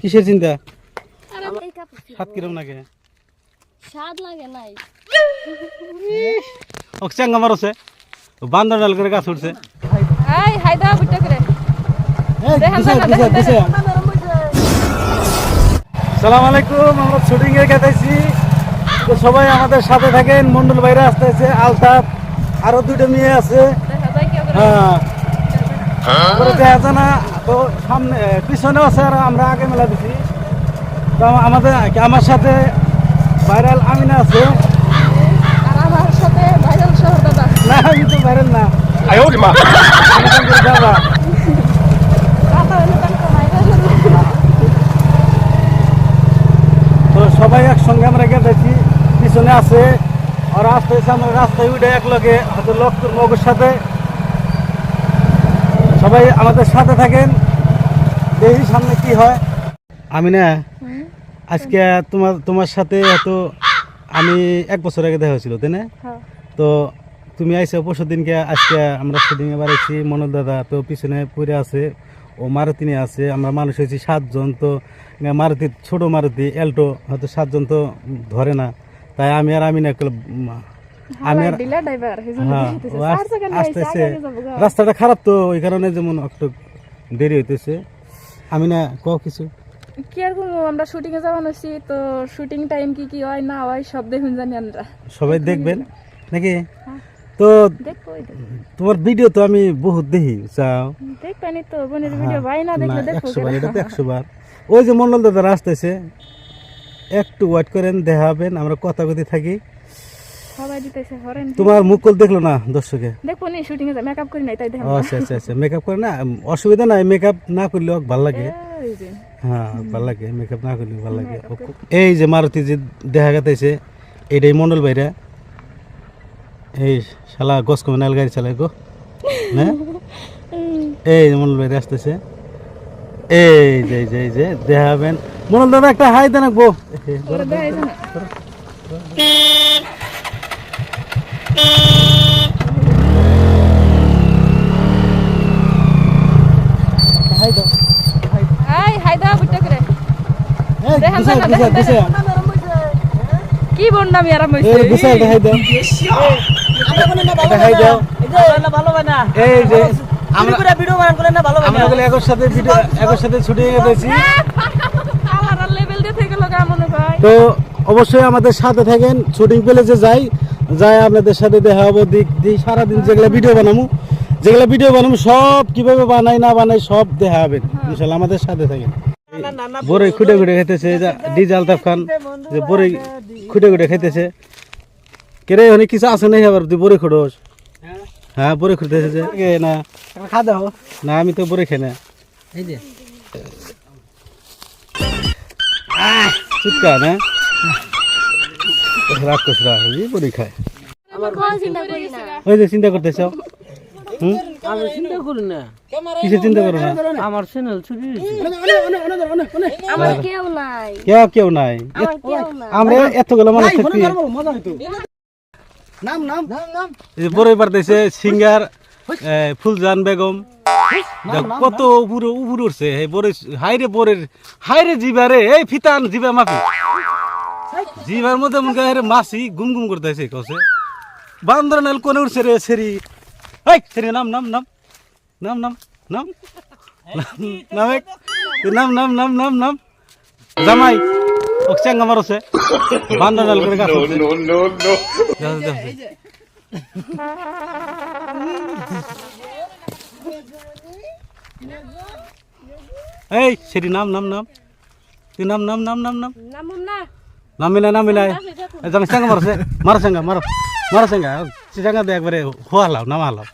কিসের চিন্তা। হাত কিরম লাগে? স্বাদ লাগে নাই। অক্সাঙ্গা মারছে বান্দর ডাল করে গাছ উঠছে। হাই করে। সালাম আলাইকুম আমরা শুটিং এ গেতেছি। তো সবাই আমাদের সাথে থাকেন। মন্ডল বাইরে আসতে আছে আলতাফ আরও দুইটা মেয়ে আছে। হ্যাঁ। দেখা না তো সামনে পিছনেও আছে আর আমরা আগে মেলা দিছি। তো আমাদের আমার সাথে ভাইরাল আমিনা আছে। আর আমার সাথে ভাইরাল দাদা। না আমি তো ভাইরাল না। তো বাবা। সবাই একসঙ্গে আমরা গেছি পিছনে আছে। আর রাস্তায় আমরা রাস্তায় উঠে এক লগে হয়তো লোক মগের সাথে সবাই আমাদের সাথে থাকেন। দেখি সামনে কি হয়। আমি না আজকে তোমার তোমার সাথে হয়তো আমি এক বছর আগে দেখা হয়েছিল তাই না? হ্যাঁ। তো তুমি আইসো পরশু দিনকে আজকে আমরা শুটিংয়ে বাড়াইছি মনোজ দাদা তো পিছনে পড়ে আছে ও মারুতি নিয়ে আছে আমরা মানুষ হয়েছি সাতজন তো মারুতি ছোট মারুতি এল্টো হয়তো সাতজন তো ধরে না। তাই আমি আর আমি না হ্যাঁ হইছে। রাস্তাটা খারাপ তো ওই কারণে যেমন একটু দেরি হইতেছে। আমি না ক কিছু। কি আর করব আমরা শুটিং এ যাওয়া নছি তো শুটিং টাইম কি কি হয় না হয় সব দেখুন জানি আমরা। সবাই দেখবেন? নাকি? হ্যাঁ। তো তোমার ভিডিও তো আমি বহুত দেখি চাও দেখবেনি তো বোনের ভিডিও ভাই না দেখলে দেখব একশো বার এটা তো একশো বার। ওই যে মন্ডল দাদা আসতেছে একটু ওয়েট করেন দেখাবেন আমরা কথা কথি থাকি। সবাই দিতেছে হরেন তোমার মুকুল দেখল না দর্শকে? দেখব নি শুটিং এ মেকআপ করি নাই তাই দেখেন ও আচ্ছা আচ্ছা আচ্ছা মেকআপ করে না অসুবিধা নাই মেকআপ না করলেও ভালো লাগে। হ্যাঁ ভালো লাগে মেকআপ না করলে ভালো লাগে। এই যে মারুতি যে দেখা গেতেছে এটাই মন্ডল ভাইরা। এই শালা গস কমে নাল গাড়ি চালায় গো। হ্যাঁ এই যে মন্ডল ভাইরা আসতেছে। এই যে এই যে যে দেখাবেন। মন্ডল দাদা একটা হাই দেন বো হাই দাও এই হাই দাও বুট্টা করে এই দেখান, বিশাল দেখান, বিশাল দেখান, বিশাল কি বন্ডামি আরাম হইছে এই বিশাল হাই দাও এটা হাই দাও এই যে আমরা আমরা বলে একর সাথে ভিডিও একর সাথে শুটিং এ গেছি আমার লেভেল দিয়ে থেকে লগা মনে ভাই তো অবশ্যই আমাদের সাথে থাকেন শুটিং পেলে যে যাই যাই আপনাদের সাথে দেখা হব দিক দিই সারাদিন যেগুলো ভিডিও বানাবো যেগুলো ভিডিও বানাবো সব কীভাবে বানাই না বানাই সব দেখা হবেন ইনশাল্লাহ আমাদের সাথে থাকেন। বড়ই খুঁটে খুঁটে খেতেছে ডিজে আলতাফ খান যে বড়ই খুঁটে খুঁটে খেতেছে। কেরে অনেক কিছু আছে নাই আবার? তুই বড়ি খুঁড়োস হ্যাঁ। বড়ি খুঁড়তেছে যে। এ না। খা দাও। না আমি তো বড়ি খাই না। এই যে। চুটকা না? রাগ করছে রাগ বড়ি খায়। কোনো চিন্তা করি না। ওই যে চিন্তা করতেছ? আমি চিন্তা করি না কিসের চিন্তা করো না আমার চ্যানেল ছুটি আমার কেউ নাই। কেউ কেউ নাই। আমার কেউ নাই। আমরা এতগুলো মানুষ থাকি। এই যে বড়ই সিঙ্গার ফুলজান বেগম। কত উপরে উপরে উঠছে এই বড়ই হাইরে বরের হাইরে জিবারে। এই ফিতান জিবা মাপি জিবার মধ্যে মনে মাসি গুম গুম করতেছে কসে। বান্দর নাল কোনে উঠছে রে সেরি? এই সেরি নাম নাম নাম নাম নাম নাম নাম নাম নাম নাম নাম নাম জামাই অক্সাঙ্গা মারছে বান্দর নাল করে গাছ। এই সেটি নাম নাম নাম তুই নাম নাম নাম নাম নাম নাম মিলাই নাম মিলাই জামাই সাঙ্গা মারছে মারো সাঙ্গা মারো মারো সাঙ্গা সিসাঙ্গা দিয়ে একবারে হো হালাও নাম হালাও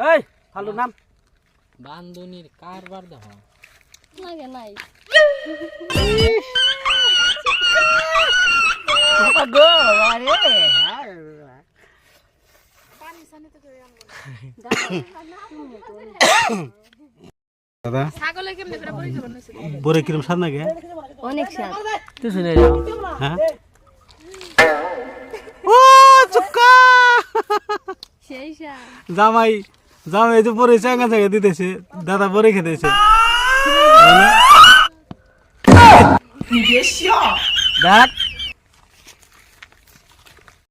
এই ভালো নাম। বান্ধনীর কারবার দেখ লাগে নাই। বানাইছে বরে কিরম সাদ নাকি? অনেক স্বাদ। তুই শুনে যাও হ্যাঁ? ও চুক্কা জামাই জামাই যে পরে চাঙ্গা চাঙ্গা দিতেছে দাদা পরে খেতেছে। দেখ।